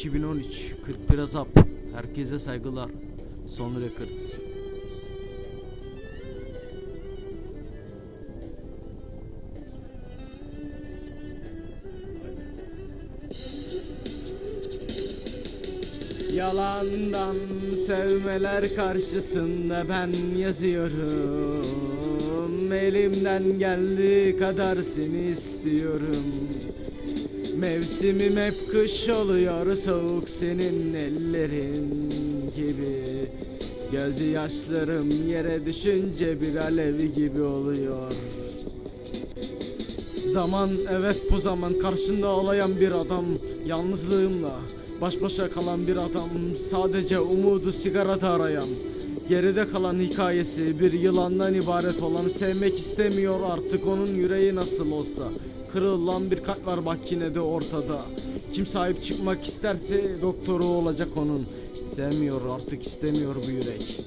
2013 41 Azap Herkese saygılar. Son Records. Yalandan sevmeler karşısında ben yazıyorum. Elimden geldiği kadar seni istiyorum Mevsimim hep kış oluyor soğuk senin ellerin gibi. Gözü yaşlarım yere düşünce bir alev gibi oluyor. Zaman evet bu zaman karşında ağlayan bir adam Yalnızlığımla baş başa kalan bir adam Sadece umudu sigarada arayan Geride kalan hikayesi bir yılandan ibaret olan Sevmek istemiyor artık onun yüreği nasıl olsa. Kırılan bir kalp var bak yine de ortada. Kim sahip çıkmak isterse doktoru olacak onun. Sevmiyor artık istemiyor bu yürek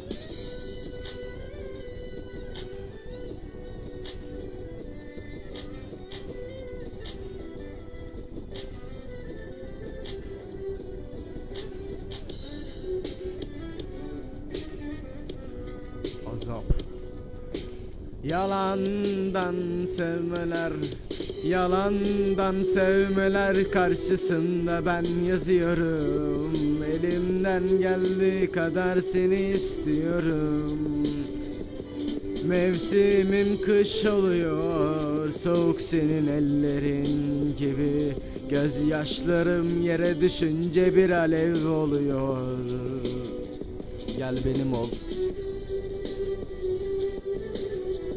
Azap Yalandan sevmeler Yalandan sevmeler karşısında ben yazıyorum. Elimden geldiği kadar seni istiyorum. Mevsimim kış oluyor Soğuk senin ellerin gibi. Göz yaşlarım yere düşünce bir alev oluyor. Gel benim ol Thank you.